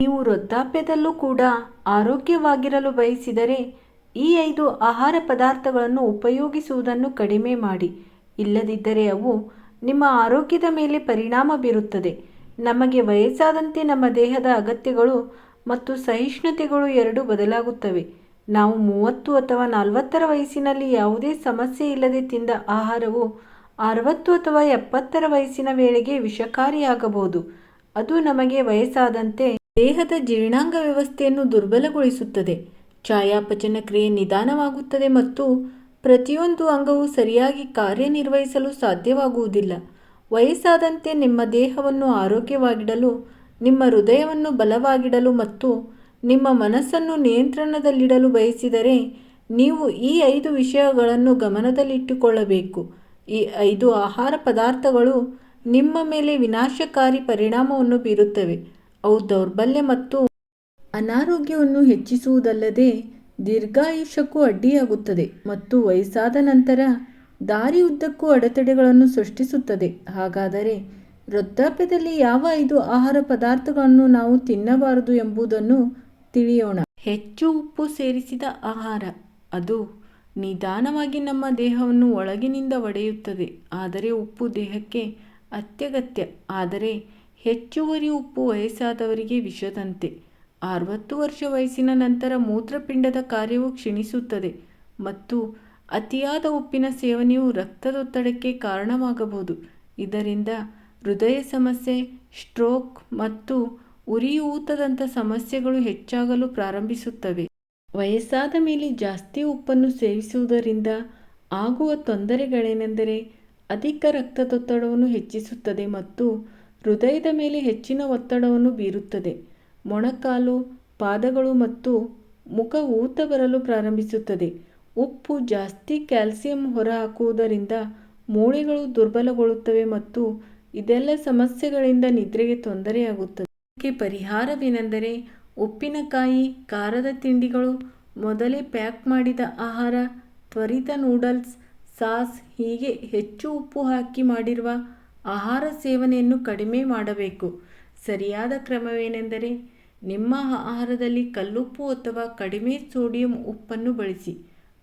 ನೀವು ವೃದ್ಧಾಪ್ಯದಲ್ಲೂ ಕೂಡ ಆರೋಗ್ಯವಾಗಿರಲು ಬಯಸಿದರೆ ಈ ಐದು ಆಹಾರ ಪದಾರ್ಥಗಳನ್ನು ಉಪಯೋಗಿಸುವುದನ್ನು ಕಡಿಮೆ ಮಾಡಿ. ಇಲ್ಲದಿದ್ದರೆ ಅವು ನಿಮ್ಮ ಆರೋಗ್ಯದ ಮೇಲೆ ಪರಿಣಾಮ ಬೀರುತ್ತದೆ. ನಮಗೆ ವಯಸ್ಸಾದಂತೆ ನಮ್ಮ ದೇಹದ ಅಗತ್ಯಗಳು ಮತ್ತು ಸಹಿಷ್ಣುತೆಗಳು ಎರಡೂ ಬದಲಾಗುತ್ತವೆ. ನಾವು ಮೂವತ್ತು ಅಥವಾ ನಲವತ್ತರ ವಯಸ್ಸಿನಲ್ಲಿ ಯಾವುದೇ ಸಮಸ್ಯೆ ಇಲ್ಲದೆ ತಿಂದ ಆಹಾರವು ಅರವತ್ತು ಅಥವಾ ಎಪ್ಪತ್ತರ ವಯಸ್ಸಿನ ವೇಳೆಗೆ ವಿಷಕಾರಿಯಾಗಬಹುದು. ಅದು ನಮಗೆ ವಯಸ್ಸಾದಂತೆ ದೇಹದ ಜೀರ್ಣಾಂಗ ವ್ಯವಸ್ಥೆಯನ್ನು ದುರ್ಬಲಗೊಳಿಸುತ್ತದೆ. ಚಯಾಪಚಯ ಕ್ರಿಯೆ ನಿಧಾನವಾಗುತ್ತದೆ ಮತ್ತು ಪ್ರತಿಯೊಂದು ಅಂಗವು ಸರಿಯಾಗಿ ಕಾರ್ಯನಿರ್ವಹಿಸಲು ಸಾಧ್ಯವಾಗುವುದಿಲ್ಲ. ವಯಸ್ಸಾದಂತೆ ನಿಮ್ಮ ದೇಹವನ್ನು ಆರೋಗ್ಯವಾಗಿಡಲು, ನಿಮ್ಮ ಹೃದಯವನ್ನು ಬಲವಾಗಿಡಲು ಮತ್ತು ನಿಮ್ಮ ಮನಸ್ಸನ್ನು ನಿಯಂತ್ರಣದಲ್ಲಿಡಲು ಬಯಸಿದರೆ ನೀವು ಈ ಐದು ವಿಷಯಗಳನ್ನು ಗಮನದಲ್ಲಿಟ್ಟುಕೊಳ್ಳಬೇಕು. ಈ ಐದು ಆಹಾರ ಪದಾರ್ಥಗಳು ನಿಮ್ಮ ಮೇಲೆ ವಿನಾಶಕಾರಿ ಪರಿಣಾಮವನ್ನು ಬೀರುತ್ತವೆ. ಅವು ದೌರ್ಬಲ್ಯ ಮತ್ತು ಅನಾರೋಗ್ಯವನ್ನು ಹೆಚ್ಚಿಸುವುದಲ್ಲದೆ ದೀರ್ಘಾಯುಷ್ಯಕ್ಕೂ ಅಡ್ಡಿಯಾಗುತ್ತದೆ ಮತ್ತು ವಯಸ್ಸಾದ ನಂತರ ದಾರಿಯುದ್ದಕ್ಕೂ ಅಡೆತಡೆಗಳನ್ನು ಸೃಷ್ಟಿಸುತ್ತದೆ. ಹಾಗಾದರೆ ವೃದ್ಧಾಪ್ಯದಲ್ಲಿ ಯಾವ ಐದು ಆಹಾರ ಪದಾರ್ಥಗಳನ್ನು ನಾವು ತಿನ್ನಬಾರದು ಎಂಬುದನ್ನು ತಿಳಿಯೋಣ. ಹೆಚ್ಚು ಉಪ್ಪು ಸೇರಿಸಿದ ಆಹಾರ. ಅದು ನಿಧಾನವಾಗಿ ನಮ್ಮ ದೇಹವನ್ನು ಒಳಗಿನಿಂದ ಒಡೆಯುತ್ತದೆ. ಆದರೆ ಉಪ್ಪು ದೇಹಕ್ಕೆ ಅತ್ಯಗತ್ಯ. ಆದರೆ ಹೆಚ್ಚುವರಿ ಉಪ್ಪು ವಯಸ್ಸಾದವರಿಗೆ ವಿಷದಂತೆ. ಅರವತ್ತು ವರ್ಷ ವಯಸ್ಸಿನ ನಂತರ ಮೂತ್ರಪಿಂಡದ ಕಾರ್ಯವು ಕ್ಷೀಣಿಸುತ್ತದೆ ಮತ್ತು ಅತಿಯಾದ ಉಪ್ಪಿನ ಸೇವನೆಯು ರಕ್ತದೊತ್ತಡಕ್ಕೆ ಕಾರಣವಾಗಬಹುದು. ಇದರಿಂದ ಹೃದಯ ಸಮಸ್ಯೆ, ಸ್ಟ್ರೋಕ್ ಮತ್ತು ಉರಿಯೂತದಂಥ ಸಮಸ್ಯೆಗಳು ಹೆಚ್ಚಾಗಲು ಪ್ರಾರಂಭಿಸುತ್ತವೆ. ವಯಸ್ಸಾದ ಮೇಲೆ ಜಾಸ್ತಿ ಉಪ್ಪನ್ನು ಸೇವಿಸುವುದರಿಂದ ಆಗುವ ತೊಂದರೆಗಳೇನೆಂದರೆ ಅಧಿಕ ರಕ್ತದೊತ್ತಡವನ್ನು ಹೆಚ್ಚಿಸುತ್ತದೆ ಮತ್ತು ಹೃದಯದ ಮೇಲೆ ಹೆಚ್ಚಿನ ಒತ್ತಡವನ್ನು ಬೀರುತ್ತದೆ. ಮೊಣಕಾಲು, ಪಾದಗಳು ಮತ್ತು ಮುಖ ಊತ ಬರಲು ಪ್ರಾರಂಭಿಸುತ್ತದೆ. ಉಪ್ಪು ಜಾಸ್ತಿ ಕ್ಯಾಲ್ಸಿಯಂ ಹೊರಹಾಕುವುದರಿಂದ ಮೂಳೆಗಳು ದುರ್ಬಲಗೊಳ್ಳುತ್ತವೆ ಮತ್ತು ಇದೆಲ್ಲ ಸಮಸ್ಯೆಗಳಿಂದ ನಿದ್ರೆಗೆ ತೊಂದರೆಯಾಗುತ್ತದೆ. ಇದಕ್ಕೆ ಪರಿಹಾರವೇನೆಂದರೆ ಉಪ್ಪಿನಕಾಯಿ, ಖಾರದ ತಿಂಡಿಗಳು, ಮೊದಲೇ ಪ್ಯಾಕ್ ಮಾಡಿದ ಆಹಾರ, ತ್ವರಿತ ನೂಡಲ್ಸ್, ಸಾಸ್ ಹೀಗೆ ಹೆಚ್ಚು ಉಪ್ಪು ಹಾಕಿ ಮಾಡಿರುವ ಆಹಾರ ಸೇವನೆಯನ್ನು ಕಡಿಮೆ ಮಾಡಬೇಕು. ಸರಿಯಾದ ಕ್ರಮವೇನೆಂದರೆ ನಿಮ್ಮ ಆಹಾರದಲ್ಲಿ ಕಲ್ಲುಪ್ಪು ಅಥವಾ ಕಡಿಮೆ ಸೋಡಿಯಂ ಉಪ್ಪನ್ನು ಬಳಸಿ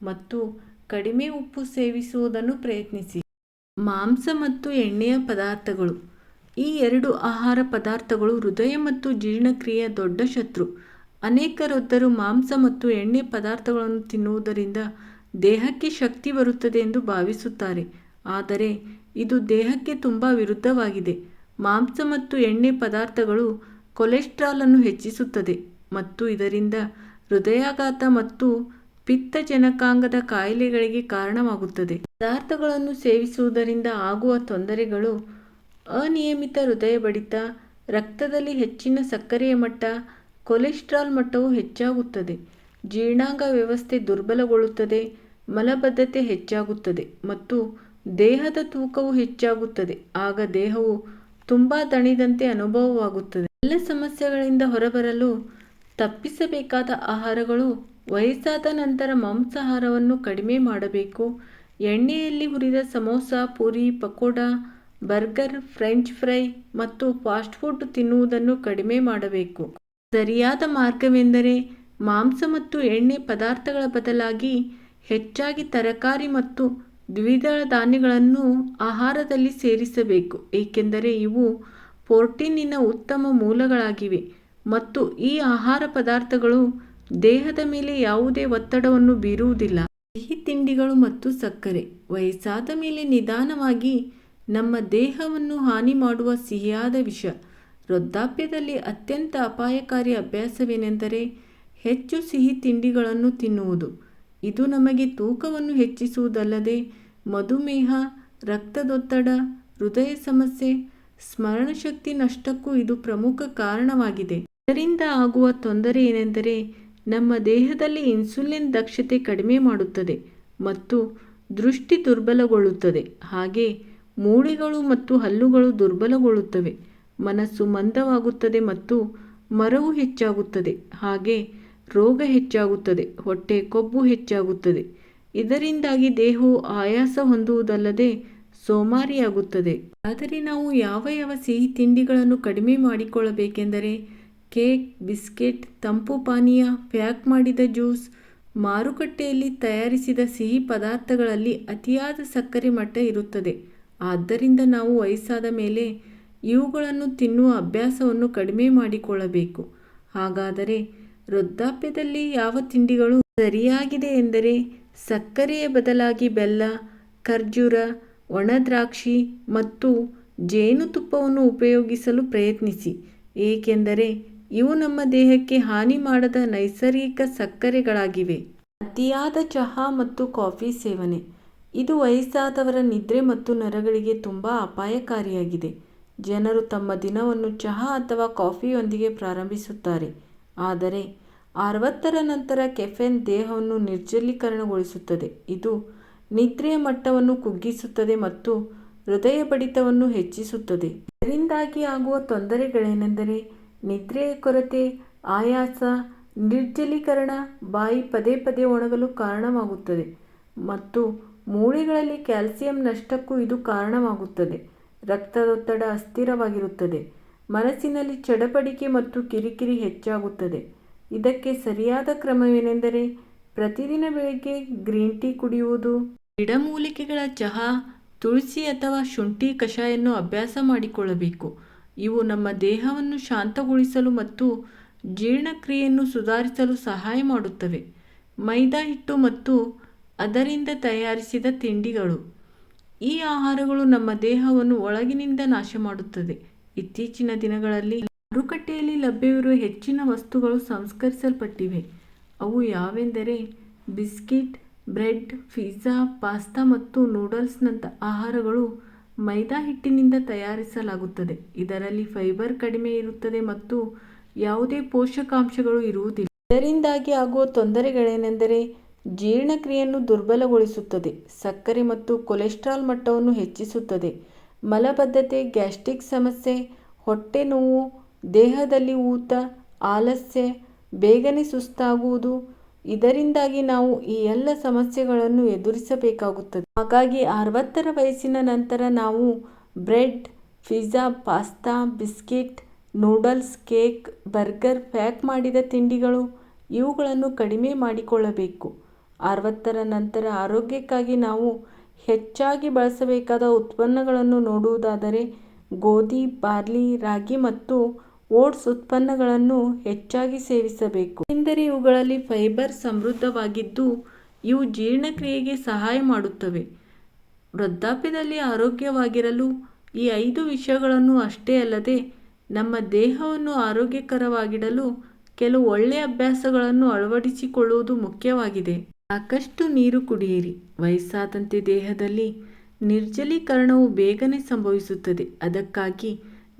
ಮತ್ತು ಕಡಿಮೆ ಉಪ್ಪು ಸೇವಿಸುವುದನ್ನು ಪ್ರಯತ್ನಿಸಿ. ಮಾಂಸ ಮತ್ತು ಎಣ್ಣೆಯ ಪದಾರ್ಥಗಳು. ಈ ಎರಡು ಆಹಾರ ಪದಾರ್ಥಗಳು ಹೃದಯ ಮತ್ತು ಜೀರ್ಣಕ್ರಿಯೆಯ ದೊಡ್ಡ ಶತ್ರು. ಅನೇಕ ವೃದ್ಧರು ಮಾಂಸ ಮತ್ತು ಎಣ್ಣೆ ಪದಾರ್ಥಗಳನ್ನು ತಿನ್ನುವುದರಿಂದ ದೇಹಕ್ಕೆ ಶಕ್ತಿ ಬರುತ್ತದೆ ಎಂದು ಭಾವಿಸುತ್ತಾರೆ. ಆದರೆ ಇದು ದೇಹಕ್ಕೆ ತುಂಬ ವಿರುದ್ಧವಾಗಿದೆ. ಮಾಂಸ ಮತ್ತು ಎಣ್ಣೆ ಪದಾರ್ಥಗಳು ಕೊಲೆಸ್ಟ್ರಾಲ್ ಅನ್ನು ಹೆಚ್ಚಿಸುತ್ತದೆ ಮತ್ತು ಇದರಿಂದ ಹೃದಯಾಘಾತ ಮತ್ತು ಪಿತ್ತಜನಕಾಂಗದ ಕಾಯಿಲೆಗಳಿಗೆ ಕಾರಣವಾಗುತ್ತದೆ. ಪದಾರ್ಥಗಳನ್ನು ಸೇವಿಸುವುದರಿಂದ ಆಗುವ ತೊಂದರೆಗಳು ಅನಿಯಮಿತ ಹೃದಯ ಬಡಿತ ರಕ್ತದಲ್ಲಿ ಹೆಚ್ಚಿನ ಸಕ್ಕರೆಯ ಮಟ್ಟ, ಕೊಲೆಸ್ಟ್ರಾಲ್ ಮಟ್ಟವು ಹೆಚ್ಚಾಗುತ್ತದೆ. ಜೀರ್ಣಾಂಗ ವ್ಯವಸ್ಥೆ ದುರ್ಬಲಗೊಳ್ಳುತ್ತದೆ, ಮಲಬದ್ಧತೆ ಹೆಚ್ಚಾಗುತ್ತದೆ ಮತ್ತು ದೇಹದ ತೂಕವು ಹೆಚ್ಚಾಗುತ್ತದೆ, ಆಗ ದೇಹವು ತುಂಬ ದಣಿದಂತೆ ಅನುಭವವಾಗುತ್ತದೆ. ಎಲ್ಲ ಸಮಸ್ಯೆಗಳಿಂದ ಹೊರಬರಲು ತಪ್ಪಿಸಬೇಕಾದ ಆಹಾರಗಳು ವಯಸ್ಸಾದ ನಂತರ ಮಾಂಸಾಹಾರವನ್ನು ಕಡಿಮೆ ಮಾಡಬೇಕು. ಎಣ್ಣೆಯಲ್ಲಿ ಹುರಿದ samosa, puri, pakoda, burger, French fry ಮತ್ತು ಫಾಸ್ಟ್ ಫುಡ್ ತಿನ್ನುವುದನ್ನು ಕಡಿಮೆ ಮಾಡಬೇಕು. ಸರಿಯಾದ ಮಾರ್ಗವೆಂದರೆ ಮಾಂಸ ಮತ್ತು ಎಣ್ಣೆ ಪದಾರ್ಥಗಳ ಬದಲಾಗಿ ಹೆಚ್ಚಾಗಿ ತರಕಾರಿ ಮತ್ತು ದ್ವಿದಳ ಧಾನ್ಯಗಳನ್ನು ಆಹಾರದಲ್ಲಿ ಸೇರಿಸಬೇಕು, ಏಕೆಂದರೆ ಇವು ಪ್ರೋಟೀನಿನ ಉತ್ತಮ ಮೂಲಗಳಾಗಿವೆ ಮತ್ತು ಈ ಆಹಾರ ಪದಾರ್ಥಗಳು ದೇಹದ ಮೇಲೆ ಯಾವುದೇ ಒತ್ತಡವನ್ನು ಬೀರುವುದಿಲ್ಲ. ಸಿಹಿ ತಿಂಡಿಗಳು ಮತ್ತು ಸಕ್ಕರೆ ವಯಸ್ಸಾದ ಮೇಲೆ ನಿಧಾನವಾಗಿ ನಮ್ಮ ದೇಹವನ್ನು ಹಾನಿ ಮಾಡುವ ಸಿಹಿಯಾದ ವಿಷ, ವೃದ್ಧಾಪ್ಯದಲ್ಲಿ ಅತ್ಯಂತ ಅಪಾಯಕಾರಿ ಅಭ್ಯಾಸವೇನೆಂದರೆ ಹೆಚ್ಚು ಸಿಹಿ ತಿಂಡಿಗಳನ್ನು ತಿನ್ನುವುದು. ಇದು ನಮಗೆ ತೂಕವನ್ನು ಹೆಚ್ಚಿಸುವುದಲ್ಲದೆ ಮಧುಮೇಹ, ರಕ್ತದೊತ್ತಡ, ಹೃದಯ ಸಮಸ್ಯೆ, ಸ್ಮರಣಶಕ್ತಿ ನಷ್ಟಕ್ಕೂ ಇದು ಪ್ರಮುಖ ಕಾರಣವಾಗಿದೆ. ಇದರಿಂದ ಆಗುವ ತೊಂದರೆ ಏನೆಂದರೆ ನಮ್ಮ ದೇಹದಲ್ಲಿ ಇನ್ಸುಲಿನ್ ದಕ್ಷತೆ ಕಡಿಮೆ ಮಾಡುತ್ತದೆ ಮತ್ತು ದೃಷ್ಟಿ ದುರ್ಬಲಗೊಳ್ಳುತ್ತದೆ. ಹಾಗೆ ಮೂಳೆಗಳು ಮತ್ತು ಹಲ್ಲುಗಳು ದುರ್ಬಲಗೊಳ್ಳುತ್ತವೆ, ಮನಸ್ಸು ಮಂದವಾಗುತ್ತದೆ ಮತ್ತು ಮರವು ಹೆಚ್ಚಾಗುತ್ತದೆ. ಹಾಗೆ ರೋಗ ಹೆಚ್ಚಾಗುತ್ತದೆ, ಹೊಟ್ಟೆ ಕೊಬ್ಬು ಹೆಚ್ಚಾಗುತ್ತದೆ. ಇದರಿಂದಾಗಿ ದೇಹವು ಆಯಾಸ ಹೊಂದುವುದಲ್ಲದೆ ಸೋಮಾರಿಯಾಗುತ್ತದೆ. ಆದರೆ ನಾವು ಯಾವ ಯಾವ ಸಿಹಿ ತಿಂಡಿಗಳನ್ನು ಕಡಿಮೆ ಮಾಡಿಕೊಳ್ಳಬೇಕೆಂದರೆ ಕೇಕ್, ಬಿಸ್ಕೆಟ್, ತಂಪು ಪಾನೀಯ, ಪ್ಯಾಕ್ ಮಾಡಿದ ಜ್ಯೂಸ್, ಮಾರುಕಟ್ಟೆಯಲ್ಲಿ ತಯಾರಿಸಿದ ಸಿಹಿ ಪದಾರ್ಥಗಳಲ್ಲಿ ಅತಿಯಾದ ಸಕ್ಕರೆ ಮಟ್ಟ ಇರುತ್ತದೆ. ಆದ್ದರಿಂದ ನಾವು ವಯಸ್ಸಾದ ಮೇಲೆ ಇವುಗಳನ್ನು ತಿನ್ನುವ ಅಭ್ಯಾಸವನ್ನು ಕಡಿಮೆ ಮಾಡಿಕೊಳ್ಳಬೇಕು. ಹಾಗಾದರೆ ವೃದ್ಧಾಪ್ಯದಲ್ಲಿ ಯಾವ ತಿಂಡಿಗಳು ಸರಿಯಾಗಿದೆ ಎಂದರೆ ಸಕ್ಕರೆಯ ಬದಲಾಗಿ ಬೆಲ್ಲ, ಖರ್ಜೂರ ಒಣದ್ರಾಕ್ಷಿ ಮತ್ತು ಜೇನುತುಪ್ಪವನ್ನು ಉಪಯೋಗಿಸಲು ಪ್ರಯತ್ನಿಸಿ. ಏಕೆಂದರೆ ಇವು ನಮ್ಮ ದೇಹಕ್ಕೆ ಹಾನಿ ಮಾಡದ ನೈಸರ್ಗಿಕ ಸಕ್ಕರೆಗಳಾಗಿವೆ. ಅತಿಯಾದ ಚಹಾ ಮತ್ತು ಕಾಫಿ ಸೇವನೆ. ಇದು ವಯಸ್ಸಾದವರ ನಿದ್ರೆ ಮತ್ತು ನರಗಳಿಗೆ ತುಂಬ ಅಪಾಯಕಾರಿಯಾಗಿದೆ. ಜನರು ತಮ್ಮ ದಿನವನ್ನು ಚಹಾ ಅಥವಾ ಕಾಫಿಯೊಂದಿಗೆ ಪ್ರಾರಂಭಿಸುತ್ತಾರೆ. ಆದರೆ ಅರವತ್ತರ ನಂತರ ಕೆಫೆನ್ ದೇಹವನ್ನು ನಿರ್ಜಲೀಕರಣಗೊಳಿಸುತ್ತದೆ. ಇದು ನಿದ್ರೆಯ ಮಟ್ಟವನ್ನು ಕುಗ್ಗಿಸುತ್ತದೆ ಮತ್ತು ಹೃದಯ ಬಡಿತವನ್ನು ಹೆಚ್ಚಿಸುತ್ತದೆ. ಇದರಿಂದಾಗಿ ಆಗುವ ತೊಂದರೆಗಳೇನೆಂದರೆ ನಿದ್ರೆಯ ಕೊರತೆ, ಆಯಾಸ, ನಿರ್ಜಲೀಕರಣ ಬಾಯಿ ಪದೇ ಪದೇ ಒಣಗಲು ಕಾರಣವಾಗುತ್ತದೆ ಮತ್ತು ಮೂಳೆಗಳಲ್ಲಿ ಕ್ಯಾಲ್ಸಿಯಂ ನಷ್ಟಕ್ಕೂ ಇದು ಕಾರಣವಾಗುತ್ತದೆ. ರಕ್ತದೊತ್ತಡ ಅಸ್ಥಿರವಾಗಿರುತ್ತದೆ. ಮನಸ್ಸಿನಲ್ಲಿ ಚಡಪಡಿಕೆ ಮತ್ತು ಕಿರಿಕಿರಿ ಹೆಚ್ಚಾಗುತ್ತದೆ. ಇದಕ್ಕೆ ಸರಿಯಾದ ಕ್ರಮವೇನೆಂದರೆ ಪ್ರತಿದಿನ ಬೆಳಗ್ಗೆ ಗ್ರೀನ್ ಟೀ ಕುಡಿಯುವುದು. ಗಿಡಮೂಲಿಕೆಗಳ ಚಹಾ, ತುಳಸಿ ಅಥವಾ ಶುಂಠಿ ಕಷಾಯವನ್ನು ಅಭ್ಯಾಸ ಮಾಡಿಕೊಳ್ಳಬೇಕು. ಇವು ನಮ್ಮ ದೇಹವನ್ನು ಶಾಂತಗೊಳಿಸಲು ಮತ್ತು ಜೀರ್ಣಕ್ರಿಯೆಯನ್ನು ಸುಧಾರಿಸಲು ಸಹಾಯ ಮಾಡುತ್ತವೆ. ಮೈದಾ ಹಿಟ್ಟು ಮತ್ತು ಅದರಿಂದ ತಯಾರಿಸಿದ ತಿಂಡಿಗಳು. ಈ ಆಹಾರಗಳು ನಮ್ಮ ದೇಹವನ್ನು ಒಳಗಿನಿಂದ ನಾಶಮಾಡುತ್ತದೆ. ಇತ್ತೀಚಿನ ದಿನಗಳಲ್ಲಿ ಮಾರುಕಟ್ಟೆಯಲ್ಲಿ ಲಭ್ಯವಿರುವ ಹೆಚ್ಚಿನ ವಸ್ತುಗಳು ಸಂಸ್ಕರಿಸಲ್ಪಟ್ಟಿವೆ. ಅವು ಯಾವೆಂದರೆ ಬಿಸ್ಕಿಟ್, ಬ್ರೆಡ್, ಪಿಜ್ಜಾ, ಪಾಸ್ತಾ ಮತ್ತು ನೂಡಲ್ಸ್ನಂಥ ಆಹಾರಗಳು ಮೈದಾ ಹಿಟ್ಟಿನಿಂದ ತಯಾರಿಸಲಾಗುತ್ತದೆ. ಇದರಲ್ಲಿ ಫೈಬರ್ ಕಡಿಮೆ ಇರುತ್ತದೆ ಮತ್ತು ಯಾವುದೇ ಪೋಷಕಾಂಶಗಳು ಇರುವುದಿಲ್ಲ. ಇದರಿಂದಾಗಿ ಆಗುವ ತೊಂದರೆಗಳೇನೆಂದರೆ ಜೀರ್ಣಕ್ರಿಯೆಯನ್ನು ದುರ್ಬಲಗೊಳಿಸುತ್ತದೆ, ಸಕ್ಕರೆ ಮತ್ತು ಕೊಲೆಸ್ಟ್ರಾಲ್ ಮಟ್ಟವನ್ನು ಹೆಚ್ಚಿಸುತ್ತದೆ ಮಲಬದ್ಧತೆ, ಗ್ಯಾಸ್ಟ್ರಿಕ್ ಸಮಸ್ಯೆ, ಹೊಟ್ಟೆ ನೋವು, ದೇಹದಲ್ಲಿ ಊತ, ಆಲಸ್ಯ, ಬೇಗನೆ ಸುಸ್ತಾಗುವುದು, ಇದರಿಂದಾಗಿ ನಾವು ಈ ಎಲ್ಲ ಸಮಸ್ಯೆಗಳನ್ನು ಎದುರಿಸಬೇಕಾಗುತ್ತದೆ. ಹಾಗಾಗಿ ಅರವತ್ತರ ವಯಸ್ಸಿನ ನಂತರ ನಾವು bread, pizza, pasta, biscuit, noodles, cake, burger pack ಮಾಡಿದ ತಿಂಡಿಗಳು ಇವುಗಳನ್ನು ಕಡಿಮೆ ಮಾಡಿಕೊಳ್ಳಬೇಕು. ಅರವತ್ತರ ನಂತರ ಆರೋಗ್ಯಕ್ಕಾಗಿ ನಾವು ಹೆಚ್ಚಾಗಿ ಬಳಸಬೇಕಾದ ಉತ್ಪನ್ನಗಳನ್ನು ನೋಡುವುದಾದರೆ ಗೋಧಿ, ಬಾರ್ಲಿ, ರಾಗಿ ಮತ್ತು ಓಟ್ಸ್ ಉತ್ಪನ್ನಗಳನ್ನು ಹೆಚ್ಚಾಗಿ ಸೇವಿಸಬೇಕು. ಏಕೆಂದರೆ ಇವುಗಳಲ್ಲಿ ಫೈಬರ್ ಸಮೃದ್ಧವಾಗಿದ್ದು, ಇವು ಜೀರ್ಣಕ್ರಿಯೆಗೆ ಸಹಾಯ ಮಾಡುತ್ತವೆ. ವೃದ್ಧಾಪ್ಯದಲ್ಲಿ ಆರೋಗ್ಯವಾಗಿರಲು ಈ ಐದು ವಿಷಯಗಳನ್ನು ಅಷ್ಟೇ ಅಲ್ಲದೆ ನಮ್ಮ ದೇಹವನ್ನು ಆರೋಗ್ಯಕರವಾಗಿಡಲು ಕೆಲವು ಒಳ್ಳೆಯ ಅಭ್ಯಾಸಗಳನ್ನು ಅಳವಡಿಸಿಕೊಳ್ಳುವುದು ಮುಖ್ಯವಾಗಿದೆ. ಸಾಕಷ್ಟು ನೀರು ಕುಡಿಯಿರಿ. ವಯಸ್ಸಾದಂತೆ ದೇಹದಲ್ಲಿ ನಿರ್ಜಲೀಕರಣವು ಬೇಗನೆ ಸಂಭವಿಸುತ್ತದೆ. ಅದಕ್ಕಾಗಿ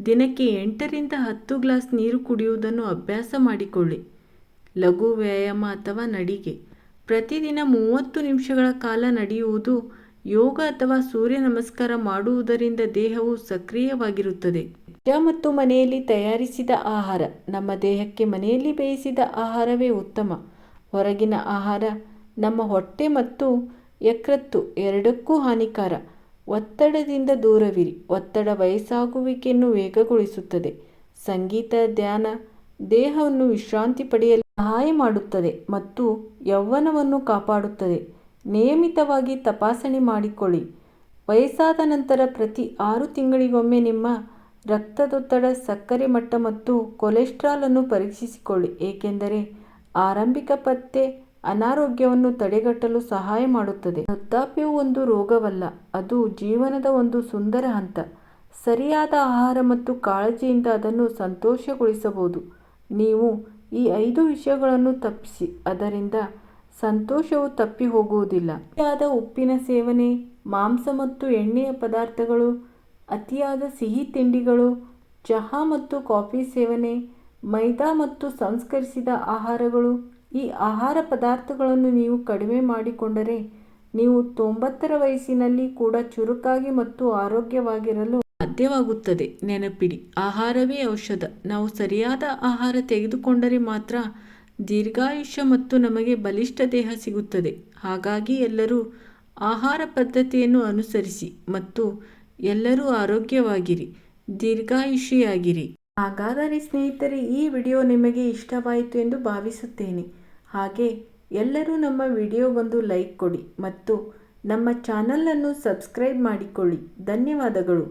ದಿನಕ್ಕೆ ಎಂಟರಿಂದ ಹತ್ತು ಗ್ಲಾಸ್ ನೀರು ಕುಡಿಯುವುದನ್ನು ಅಭ್ಯಾಸ ಮಾಡಿಕೊಳ್ಳಿ. ಲಘು ವ್ಯಾಯಾಮ ಅಥವಾ ನಡಿಗೆ. ಪ್ರತಿದಿನ ಮೂವತ್ತು ನಿಮಿಷಗಳ ಕಾಲ ನಡೆಯುವುದು ಯೋಗ ಅಥವಾ ಸೂರ್ಯ ನಮಸ್ಕಾರ ಮಾಡುವುದರಿಂದ ದೇಹವು ಸಕ್ರಿಯವಾಗಿರುತ್ತದೆ. ನಿಜ ಮತ್ತು ಮನೆಯಲ್ಲಿ ತಯಾರಿಸಿದ ಆಹಾರ. ನಮ್ಮ ದೇಹಕ್ಕೆ ಮನೆಯಲ್ಲಿ ಬೇಯಿಸಿದ ಆಹಾರವೇ ಉತ್ತಮ. ಹೊರಗಿನ ಆಹಾರ ನಮ್ಮ ಹೊಟ್ಟೆ ಮತ್ತು ಯಕೃತ್ತು ಎರಡಕ್ಕೂ ಹಾನಿಕಾರ. ಒತ್ತಡದಿಂದ ದೂರವಿರಿ. ಒತ್ತಡ ವಯಸ್ಸಾಗುವಿಕೆಯನ್ನು ವೇಗಗೊಳಿಸುತ್ತದೆ. ಸಂಗೀತ, ಧ್ಯಾನ, ದೇಹವನ್ನು ವಿಶ್ರಾಂತಿ ಪಡೆಯಲು ಸಹಾಯ ಮಾಡುತ್ತದೆ ಮತ್ತು ಯೌವನವನ್ನು ಕಾಪಾಡುತ್ತದೆ. ನಿಯಮಿತವಾಗಿ ತಪಾಸಣೆ ಮಾಡಿಕೊಳ್ಳಿ. ವಯಸ್ಸಾದ ನಂತರ ಪ್ರತಿ ಆರು ತಿಂಗಳಿಗೊಮ್ಮೆ ನಿಮ್ಮ ರಕ್ತದೊತ್ತಡ, ಸಕ್ಕರೆ ಮಟ್ಟ ಮತ್ತು ಕೊಲೆಸ್ಟ್ರಾಲನ್ನು ಪರೀಕ್ಷಿಸಿಕೊಳ್ಳಿ. ಏಕೆಂದರೆ ಆರಂಭಿಕ ಪತ್ತೆ ಅನಾರೋಗ್ಯವನ್ನು ತಡೆಗಟ್ಟಲು ಸಹಾಯ ಮಾಡುತ್ತದೆ. ವೃದ್ಧಾಪ್ಯವು ಒಂದು ರೋಗವಲ್ಲ, ಅದು ಜೀವನದ ಒಂದು ಸುಂದರ ಹಂತ. ಸರಿಯಾದ ಆಹಾರ ಮತ್ತು ಕಾಳಜಿಯಿಂದ ಅದನ್ನು ಸಂತೋಷಗೊಳಿಸಬಹುದು. ನೀವು ಈ ಐದು ವಿಷಯಗಳನ್ನು ತಪ್ಪಿಸಿ, ಅದರಿಂದ ಸಂತೋಷವು ತಪ್ಪಿ ಹೋಗುವುದಿಲ್ಲ. ಅತಿಯಾದ ಉಪ್ಪಿನ ಸೇವನೆ, ಮಾಂಸ ಮತ್ತು ಎಣ್ಣೆಯ ಪದಾರ್ಥಗಳು, ಅತಿಯಾದ ಸಿಹಿ ತಿಂಡಿಗಳು, ಚಹಾ ಮತ್ತು ಕಾಫಿ ಸೇವನೆ, ಮೈದಾ ಮತ್ತು ಸಂಸ್ಕರಿಸಿದ ಆಹಾರಗಳು ಈ ಆಹಾರ ಪದಾರ್ಥಗಳನ್ನು ನೀವು ಕಡಿಮೆ ಮಾಡಿಕೊಂಡರೆ ನೀವು ತೊಂಬತ್ತರ ವಯಸ್ಸಿನಲ್ಲಿ ಕೂಡ ಚುರುಕಾಗಿ ಮತ್ತು ಆರೋಗ್ಯವಾಗಿರಲು ಸಾಧ್ಯವಾಗುತ್ತದೆ. ನೆನಪಿಡಿ, ಆಹಾರವೇ ಔಷಧ. ನಾವು ಸರಿಯಾದ ಆಹಾರ ತೆಗೆದುಕೊಂಡರೆ ಮಾತ್ರ ದೀರ್ಘಾಯುಷ್ಯ ಮತ್ತು ನಮಗೆ ಬಲಿಷ್ಠ ದೇಹ ಸಿಗುತ್ತದೆ. ಹಾಗಾಗಿ ಎಲ್ಲರೂ ಆಹಾರ ಪದ್ಧತಿಯನ್ನು ಅನುಸರಿಸಿ ಮತ್ತು ಎಲ್ಲರೂ ಆರೋಗ್ಯವಾಗಿರಿ, ದೀರ್ಘಾಯುಷಿಯಾಗಿರಿ. ಹಾಗಾದರೆ ಸ್ನೇಹಿತರೆ, ಈ ವಿಡಿಯೋ ನಿಮಗೆ ಇಷ್ಟವಾಯಿತು ಎಂದು ಭಾವಿಸುತ್ತೇನೆ. ಹಾಗೆ ಎಲ್ಲರೂ ನಮ್ಮ ವಿಡಿಯೋಗೊಂದು ಲೈಕ್ ಕೊಡಿ ಮತ್ತು ನಮ್ಮ ಚಾನಲನ್ನು ಸಬ್ಸ್ಕ್ರೈಬ್ ಮಾಡಿಕೊಳ್ಳಿ. ಧನ್ಯವಾದಗಳು.